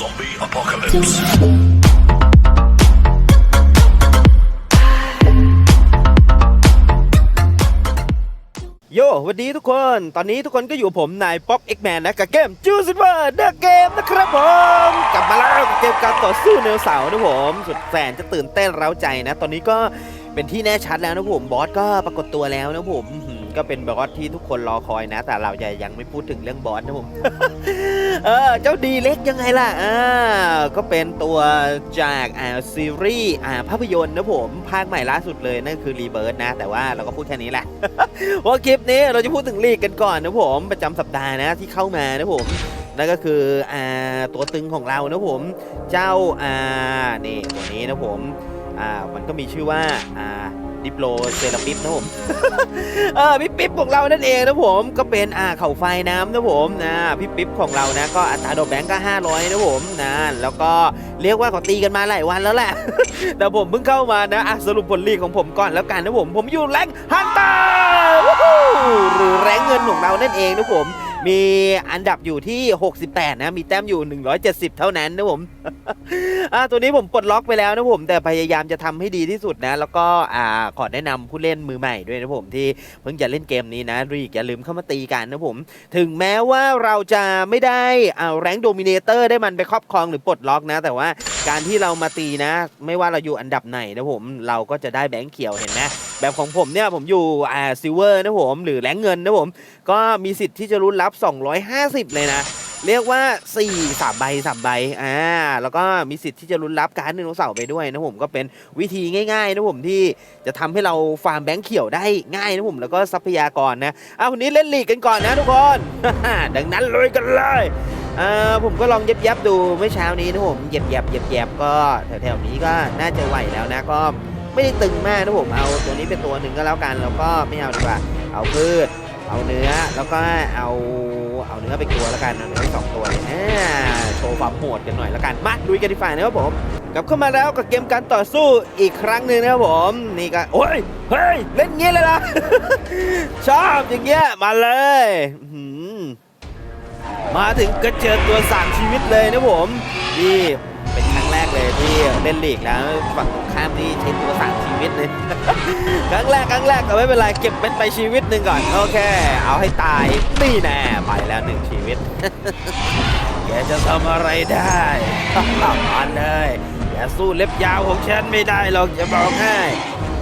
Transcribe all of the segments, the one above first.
Zombie apocalypse. โยสวัสดีทุกคน ตอนนี้ทุกคนก็อยู่กับผม นายป๊อกเอ็กแมนนะกับเกมจูซิเวอร์เดอะเกมนะครับผม กลับมาแล้วกับเกมการต่อสู้เนวเสานะผม สุดแสนจะตื่นเต้นเร้าใจนะ ตอนนี้ก็เป็นที่แน่ชัดแล้วนะผม บอสก็ปรากฏตัวแล้วนะผม ก็เป็นบอสที่ทุกคนรอคอยนะ แต่เราจะยังไม่พูดถึงเรื่องบอสนะผมเออเจ้าดีเล็กยังไงล่ะอ่าก็เป็นตัวจากอ่าซีรีส์อ่าภาพยนตร์นะผมภาคใหม่ล่าสุดเลยนั่นคือรีเบิร์นะ แต่ว่าเราก็พูดแค่นี้แหละว่าคลิปนี้เราจะพูดถึงลีกกันก่อนนะผม ประจำสัปดาห์นะที่เข้ามานะผมนั่นก็คืออ่าตัวตึงของเรานะผมเจ้าอ่านี่ตัวนี้นะผมอ่ามันก็มีชื่อว่าอ่า ดิปโลเซราปิปนะผมเออพี่ปิ๊บของเรานั่นเองนะผมก็เป็นอ่าเข่าไฟน้ำนะผมนะพี่ปิ๊บของเรานะก็อัตราดอกแบงก์ก็ 500นะผมนะแล้วก็เรียกว่าเขาตีกันมาหลายวันแล้วแหละ แต่ผมเพิ่งเข้ามานะอะสรุปผลลีกของผมก่อนแล้วกันนะผมผมอยู่แรงฮันเตอร์หรือแรงเงินของเรานั่นเองนะผม มีอันดับอยู่ที่ 68 นะ มีแต้มอยู่ 170 เท่านั้นนะผม อ่าตัวนี้ผมปลดล็อกไปแล้วนะผม แต่พยายามจะทำให้ดีที่สุดนะ แล้วก็อ่าขอแนะนำผู้เล่นมือใหม่ด้วยนะผมที่เพิ่งจะเล่นเกมนี้นะรีกอย่าลืมเข้ามาตีกันนะผม ถึงแม้ว่าเราจะไม่ได้เอาแรงโดมิเนเตอร์ได้มันไปครอบครองหรือปลดล็อกนะ แต่ว่าการที่เรามาตีนะ ไม่ว่าเราอยู่อันดับไหนนะผม เราก็จะได้แบงค์เขียวเห็นไหม แบบของผมเนี่ยผมอยู่อ่าซิลเวอร์นะผมหรือแรงเงินนะผมก็มีสิทธิ์ที่จะรุ้นรับ 250 เลยนะ เรียกว่า 4 3ใบ3ใบอ่าแล้วก็มีสิทธิ์ที่จะลุ้นรับการ์ดไดโนเสาร์ไปด้วยนะผมก็เป็นวิธีง่ายๆนะผมที่จะทำให้เราฟาร์มแบงค์เขียวได้ง่ายนะผมแล้วก็ทรัพยากรนะเอาวันนี้เล่นลีกกันก่อนนะทุกคน ดังนั้นเลยกันเลยอ่าผมก็ลองเย็บๆดูเมื่อเช้านี้นะผมเย็บๆเย็บๆก็แถวๆนี้ก็น่าจะไหวแล้วนะก็ ไม่ได้ตึงมากนะผมเอาตัวนี้เป็นตัวหนึ่งก็แล้วกัน แล้วก็ไม่เอาดีกว่า เอาพืช เอาเนื้อแล้วก็เอาเอาเนื้อไปตัวแล้วกันเอาเนื้อสองตัวเลยอ่าโชว์ความโหดกันหน่อยแล้วกันมาดูกันดีฝ่านะครับผมกลับเข้ามาแล้วกับเกมการต่อสู้อีกครั้งหนึ่งนะครับผมนี่ก็โอ้ยเฮ้ยเล่นเงี้ยเลยล่ะชอบอย่างเงี้ยมาเลยมาถึงก็เจอตัวสามชีวิตเลยนะผมนี่ ที่เล่นลีกแล้วฝั่งตรงข้ามที่ใช้ตัวสามชีวิตเลยครั้งแรกครั้งแรกแต่ไม่เป็นไรเก็บเป็นไปชีวิตหนึ่งก่อนโอเค เอาให้ตายนี่แน่ไปแล้วหนึ่งชีวิตแกจะทำอะไรได้มาเลยแกสู้เล็บยาวของฉันไม่ได้หรอกจะบอกให้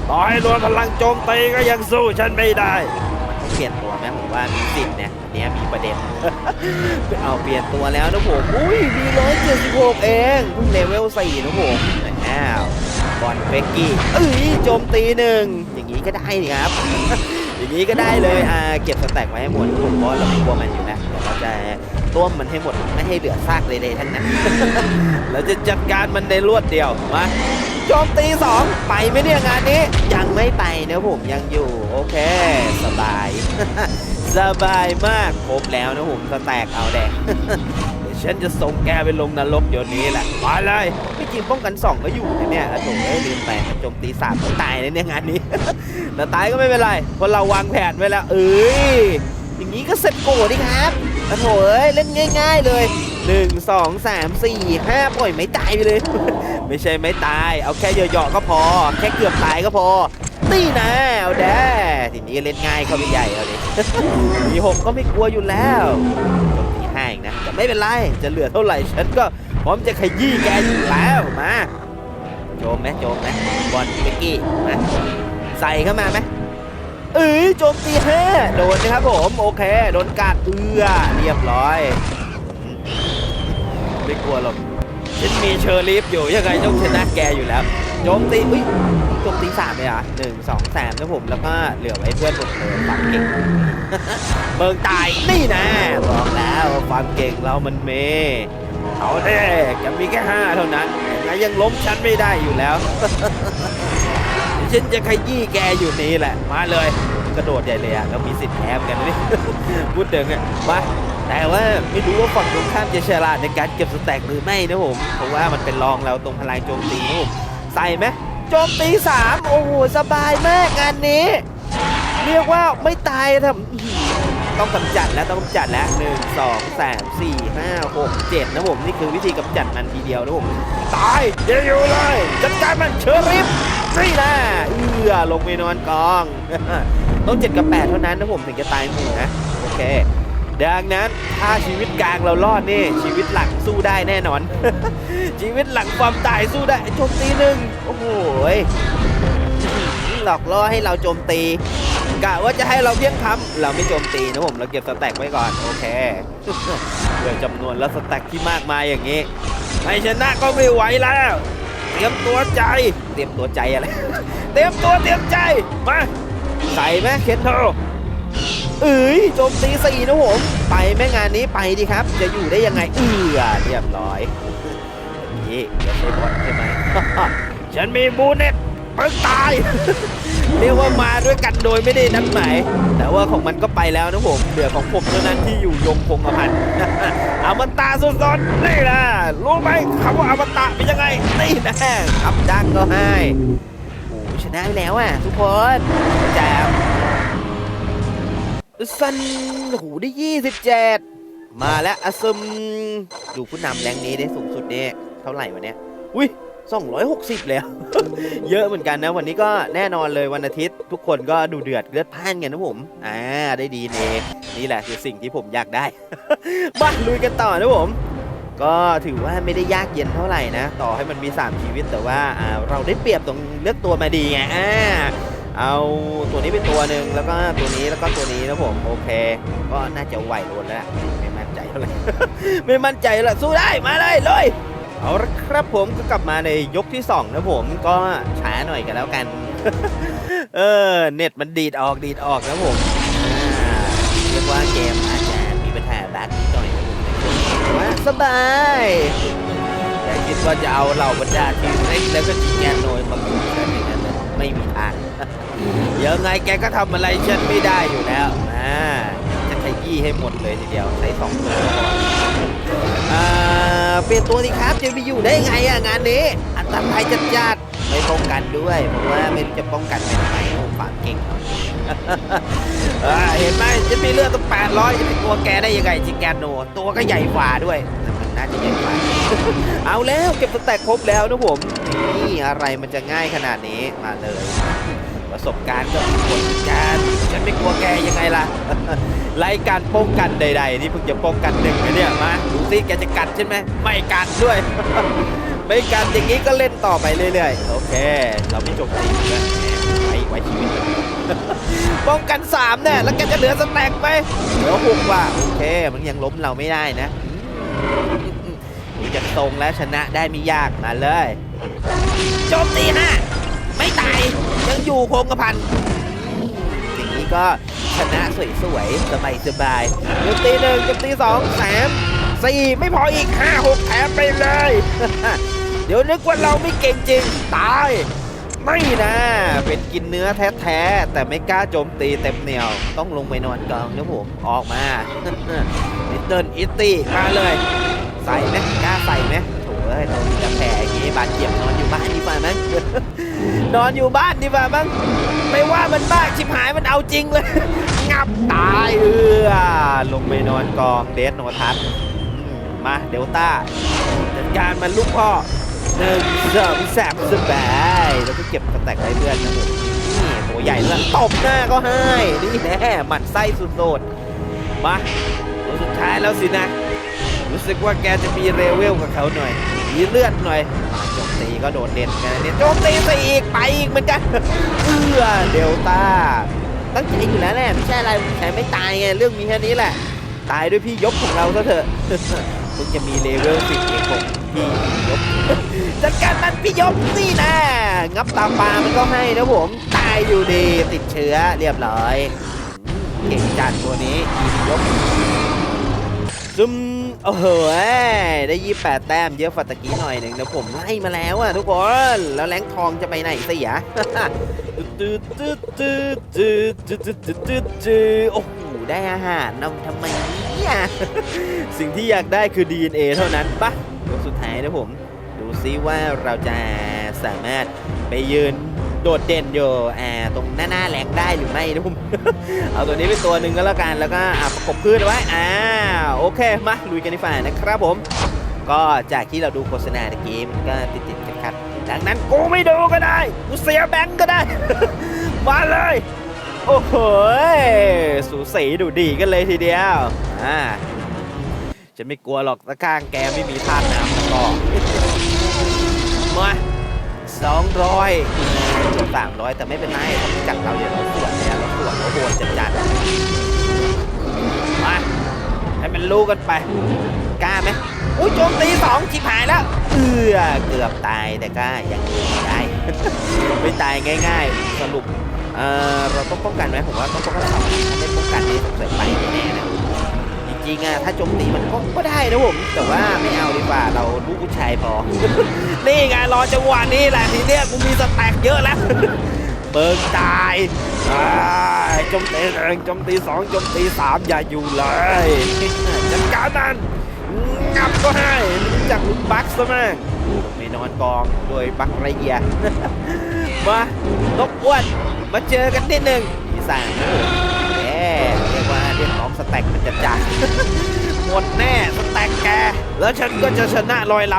ต่อให้รวมพลังโจมตีก็ยังสู้ฉันไม่ได้ เปลี่ยนตัวไหมผมว่ามีสิทธิ์เนี่ยอันเนี้ยมีประเด็น เอาเปลี่ยนตัวแล้วนะผมอุ้ยมีร้อยเจ็ดสิบหกเองเพิ่งเลเวลสี่นะผมอ้าวบอลเบกกี้เอ้ยโจมตีหนึ่งอย่างนี้ก็ได้นี่ครับ อย่างนี้ก็ได้เลยอ่าเก็บสแต็กไว้ให้หมดผมเพราะเรากลัวมันอยู่นะเดี๋ยวเราจะต้มมันให้หมดไม่ให้เหลือซากเลยๆทั้งนั้นเราจะจัดการมันในรวดเดียวมา โจมตีสองไปไหมเนี่ยงานนี้ ยังไม่ไปนะผมยังอยู่ โอเค สบาย สบายมากครบแล้วนะผมสแตกเอาแดงฉันจะส่งแกไปลงนรกเดี๋ยวนี้แหละมาเลยไม่จริงป้องกันสองก็อยู่นะเนี่ยแล้วโถเอ้ยลืมไปโจมตีสามตายเลยเนี่ยงานนี้แต่ตายก็ไม่เป็นไรเพราะเราวางแผนไว้แล้ว เอ้ยอย่างนี้ก็เสร็จโกรธดิครับ โอ้โถเอ้ยเล่นง่าย ๆเลย 1 2 3 4 5ปล่อยไม่ตายไปเลย ไม่ใช่ไม่ตาย เอาแค่เหยาะๆก็พอ แค่เกือบตายก็พอนี่นะเอาแด้ทีนี้เล่นง่ายเข้าไปใหญ่เอาดิมีหกก็ไม่กลัวอยู่แล้วจบที่ห้าอีกนะแต่ไม่เป็นไร จะเหลือเท่าไหร่ฉันก็พร้อมจะขยี้แกอยู่แล้วมาโจมไหมโจมไหมบอลเบกกี้มาใส่เข้ามาไหมเอ้ยโจมตีห้า โดนนะครับผม โอเค โดนกัดเอื้อเรียบร้อยไม่กลัวหรอกฉันมีเชอร์ลีฟอยู่ยังไงต้องชนะแกอยู่แล้วโจมตีอุ้ยโจมตีสามเลยอะหนึ่งสองสามนะผมแล้วก็เหลือไว้เพื่อนผมเลยความเก่งเบิงตายนี่นะบอกแล้วความเก่งเรามันเมเอาเด้แกมีแค่ห้าเท่านั้นยังไงยังล้มฉันไม่ได้อยู่แล้วฉันจะขยี้แกอยู่นี่แหละมาเลย ระโดดใหญ่เลยอะเรามีสิทธิ์แพ้เหมือนกันนี่พูดเดิงอะมาแต่ว่าไม่รู้ว่าฝั่งตรงข้ามจะฉลาดในการเก็บสแต็กหรือไม่นะผมเพราะว่ามันเป็นรองเราตรงพลังโจมตีนะผมใส่ไหมโจมตีสามโอ้โหสบายมากงานนี้ เรียกว่าไม่ตายทำอื้อหือต้องกำจัดแล้วต้องกำจัดแล้วหนึ่งสองสามสี่ห้าหกเจ็ดนะผมนี่คือวิธีกำจัดมันทีเดียวนะผมตายเดี๋ยวอยู่เลยจัดการมันเชอริฟนี่นะเอือลงไปนอนกอง ต้องเจ็ดกับแปดเท่านั้นนะผมถึงจะตายหมู่นะ โอเค ดังนั้นถ้าชีวิตกลางเรารอดนี่ ชีวิตหลังสู้ได้แน่นอน ชีวิตหลังความตายสู้ได้โจมตีหนึ่งโอ้โหยหลอกล่อให้เราโจมตีกะว่าจะให้เราเพียงพำเราไม่โจมตีนะผมเราเก็บสแต็กไว้ก่อนโอเคเพื่อจำนวนและสแต็กที่มากมายอย่างนี้ไม่ชนะก็ไม่ไหวแล้วเตรียมตัวใจ เตรียมตัวใจอะไร เตรียมตัวเตรียมใจ มา ใส่ไหมเคนโทเอ้ยโจมตีสี่นะผมไปแม่งานนี้ไปดิครับ จะอยู่ได้ยังไงเอือเรียบร้อยนี่จะใช่บอลใช่ไหมฉันมีบูเน็ตมึงตายเรียกว่ามาด้วยกันโดยไม่ได้นัดหมายแต่ว่าของมันก็ไปแล้วนะผมเหลือของผมเท่านั้นที่อยู่ยงคงกระพันอามตะสุดๆนี่นะรู้ไหมคำว่าอามตะเป็นยังไงนี่นะอับดังก็ให้ ชนะไปแล้วอะทุกคนแจ๋วซันโอ้โหได้27มาแล้วอซึมดูผู้นำแรงนี้ได้สูงสุดเนี่ยเท่าไหร่วะเนี่ยอุ้ย260เลยอะเยอะเหมือนกันนะ วันนี้ก็แน่นอนเลยวันอาทิตย์ ทุกคนก็ดูเดือดเลือดพ่านกันนะผม อ่า ได้ดีเนนี่แหละคือสิ่งที่ผมอยากได้มาลุยกันต่อนะผม ก็ถือว่าไม่ได้ยากเย็นเท่าไหร่นะ ต่อให้มันมี 3 ชีวิตแต่ว่าเราได้เปรียบตรงเลือกตัวมาดีไงเอาตัวนี้เป็นตัวหนึ่งแล้วก็ตัวนี้แล้วก็ตัวนี้นะผมโอเค ก็น่าจะไหวโดนแล้วไม่มั่นใจเท่าไหร่ไม่มั่นใจละสู้ได้มาเลยเลยเอาละครับผมก็กลับมาในยกที่สองนะผมก็ช้าหน่อยกันแล้วกัน เออเน็ตมันดีดออกดีดออกนะผมเรียกว่าเกมอาจจะมี แต่ว่าสบายอย่าคิดว่าจะเอาเหล่าบรรดาทีมเล็กแล้วก็จีแกนโนยมาบุกกันอย่างนั้นนะไม่มีทางยังไงแกก็ทำอะไรฉันไม่ได้อยู่แล้วอ่าจะขยี้ให้หมดเลยทีเดียวใช้สองตัวก็พออ่าเปลี่ยนตัวสิครับจะไปอยู่ได้ไงอะงานนี้ อันตรายจัดจัดๆไม่ ป้องกันด้วยเพราะว่าไม่รู้จะป้องกันไปทำไมโอ้ฝากเก่งเห็นไหมฉันมีเลือดตั้งแปดร้อยจะไปกลัวแกได้ยังไงจิแกโนตัวก็ใหญ่กว่าด้วยแต่มันน่าจะใหญ่กว่าเอาแล้วเก็บสแต็กครบแล้วนะผมนี่อะไรมันจะง่ายขนาดนี้มาเลยประสบการณ์ก็มีผลการฉันไม่กลัวแกยังไงล่ะไล่การป้องกันใดๆนี่เพิ่งจะป้องกันหนึ่งเนี่ยมาดูสิแกจะกัดใช่ไหมไม่กัดด้วย ไม่กัดอย่างนี้ก็เล่นต่อไปเรื่อยๆ โอเค เราไม่จบตีนะไว้ไว้ชีวิตป้องกันสามเนี่ย แล้วแกจะเหลือสแต็กไหมเหลือหกว่ะโอเค มันยังล้มเราไม่ได้นะมดูจากทรงแล้วชนะได้ไม่ยากมาเลยโจมตีฮะไม่ตาย ยังอยู่โคงกระพันอย่างนี้ก็ชนะสวยๆ สบายๆโจมตีหนึ่งโจมตีสองสามสี่ไม่พออีกห้าหกแถมไปเลย ดี๋ยวนึกว่าเราไม่เก่งจริง ตาย ไม่นะ เป็นกินเนื้อแท้ๆ แต่ไม่กล้าโจมตีเต็มเหนียว ต้องลงไปนอนกองนะผม ออกมาลิตเติ้ลอิตตี้มาเลย ใส่ไหมกล้าใส่ไหมโถ่เอ้ยเรามีกระแผลอย่างงี้บาดเจ็บนอนอยู่บ้านดีกว่ามั้งนอนอยู่บ้านดีกว่ามั้งไม่ว่ามันบ้าชิบหายมันเอาจริงเลย งับตายเออลงไปนอนกองเดสโนทัศมมาเดลต้าจัดการมันลูกพ่อ หนึ่งสองสามสบายแล้วก็เก็บสแตกไว้เพื่อนนะผมนี่ตัวใหญ่แล้วตบหน้าก็ให้นี่แน่หมันไส้สุดโดดมาตัวสุดท้ายแล้วสินะ รู้สึกว่าแกจะมีเรเวลกับเขาหน่อยมีเลือดหน่อยโจมตีก็โดดเด่นกันเนี่ยโจมตีไปอีกไปอีกเหมือนกันเอื้อเดลต้าตั้งใจอยู่แล้วแหละไม่ใช่อะไรแต่ไม่ตายไงเรื่องมีแค่นี้แหละ ตายด้วยพี่ยกของเราซะเถอะ พิ่งจะมีเลเวลสิบเองผมพี่ยบจัดการมันพี่ยบนี่นะงับตาปลามันก็ให้นะผมตายอยู่ดีติดเชื้อเรียบร้อยเก่งจัดตัวนี้พี่ยบซึมโอ้โหได้ยี่แปดแต้มเยอะฝัตะกี้หน่อยหนึ่งนะผมไล่มาแล้วอะทุกคนแล้วแรงทองจะไปไหนสิยะโอ้โหได้อาหารนำทำไมนี่ เนี่ยสิ่งที่อยากได้คือ DNA เท่านั้นปะตัวสุดท้ายนะผม ดูซิว่าเราจะสามารถไปยืนโดดเด่นอยู่อ่าตรงหน้าหน้าแรงได้หรือไม่นะผมเอาตัวนี้เป็นตัวหนึ่งก็แล้วกันแล้วก็ประกบพืชไว้อ่าโอเคมาลุยกันดีกว่านะครับผม ก็จากที่เราดูโฆษณาตะกี้มันก็ติดติดๆขัดดังนั้นกูไม่ดูก็ได้ กูเสียแบงก์ก็ได้ มาเลย โอ้โหสูสีดูดีกันเลยทีเดียวอ่าฉันไม่กลัวหรอกถ้าข้างแกไม่มีธาตุน้ำแล้วก็มาสองร้อยสามร้อยแต่ไม่เป็นไรถ้าจับเราเดี๋ยวเราสวนเนี่ยเราสวนเราโหดจัดจัดๆมาให้มันรู้กันไปกล้าไหมอุ้ยโจมตีสองจิบหายแล้ว เอือเกือบตายแต่กล้ายังได้ ไม่ตายง่าย ๆ สรุป เออเราต้องป้องกันไหมผมว่าต้องป้องกันสองถ้าไม่ป้องกันนี่สงสัยไปแน่ๆนะจริงๆอะถ้าโจมตีมันก็ก็ได้นะผมแต่ว่าไม่เอาดีกว่าเราลูกผู้ชายพอ นี่ไงรอจังหวะนี้แหละทีเนี้ยกูมีสแต็กเยอะแล้วเบิงตายโจมตีหนึ่งโจมตีสองโจมตีสามอย่าอยู่เลยจัดการมัน งับก็ให้รู้จักลุกบัคซะมั่งไม่นอนกองโดยบัคไรเยียมานกอ้วนมาเจอกันนิดหนึ่งอีสานแหมเรียกว่าเรียกน้องสแต็กมันจะจัดหมดแน่สแต็กแก แล้วฉันก็จะชนะลอยล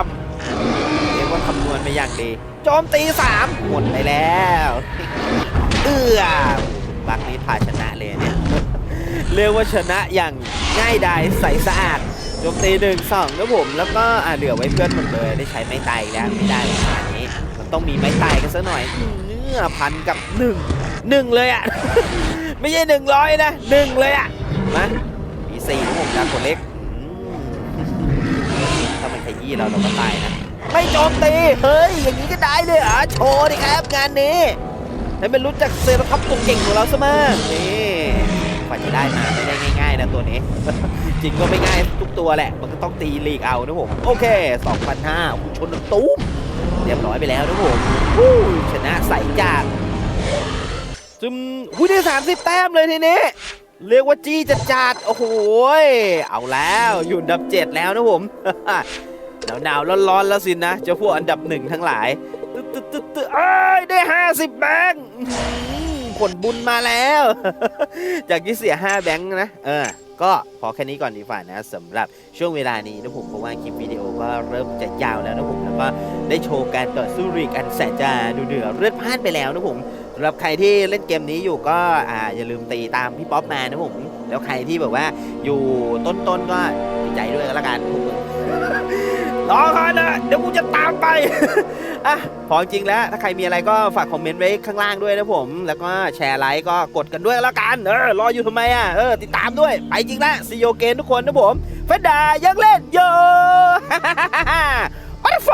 ำเรียกว่าคำนวณไปอย่างดีโจมตีสามหมดไปแล้ว เอื้อบักนี้พาชนะเลยเนี่ย เรียกว่าชนะอย่างง่ายดายใสสะอาด โจมตีหนึ่งสองนะผมแล้วก็อ่าเหลือไว้เพื่อนหมดเลยได้ใช้ไม้ตายแล้วไม่ได้ขนาดนี้มันต้องมีไม้ตายกันสักหน่อยเนื้อพันกับหนึ่งหนึ่งเลยอะ ไม่ใช่หนึ่งร้อยนะหนึ่งเลยอะมามีสี่นะผมดาวคนเล็กถ้ามันขยี้เราเราก็ตายนะไม่โจมตีเฮ้ยอย่างนี้ก็ได้เลยเหรอโชว์ดิครับงานนี้ให้มันรู้จักเซราท็อปตัวเก่งของเราซะมั่งนี่กว่าจะได้มาไม่ได้ง่ายนะตัวนี้ จริงก็ไม่ง่ายทุกตัวแหละ มันก็ต้องตีลีกเอานะผม โอเค2,500คุณชนตุ้มเรียบร้อยไปแล้วนะผมชนะใสจัดจึมหุ้ยได้30 แต้มเลยทีนี้ เรียกว่าจี้จัดจัดโอ้โหยเอาแล้วอยู่อันดับ 7 แล้วนะผมหนาวหนาวร้อนๆแล้วสินะเจ้าพวกอันดับหนึ่งทั้งหลายตึ๊ดตึ๊ดตึ๊ดเอ้ยได้ 50 แบงค์ ผลบุญมาแล้ว จากที่เสีย 5 แบงค์นะ เออ ก็พอแค่นี้ก่อนดีกว่านะสำหรับช่วงเวลานี้นะผมเพราะว่าคลิปวิดีโอก็เริ่มจะยาวแล้วนะผมแล้วก็ได้โชว์การต่อสู้รีกอันแสนจะดูเดือดเลือดพลานไปแล้วนะผมสำหรับใครที่เล่นเกมนี้อยู่ก็อ่าอย่าลืมตีตามพี่ป๊อปมานะผมแล้วใครที่แบบว่าอยู่ต้นๆก็ดีใจด้วยกันละกันผมรอก่อนนะเดี๋ยวกูจะามไป อะพอจริงแล้ว ถ้าใครมีอะไรก็ฝากคอมเมนต์ไว้ข้างล่างด้วยนะผม แล้วก็แชร์ไลค์ก็กดกันด้วยแล้วกัน เออ รออยู่ทำไมอะ เออ ติดตามด้วย ไปจริงแล้วซีโอเกนทุกคนนะผมเฟดดายังเล่นโยบัตเตอร์ไฟ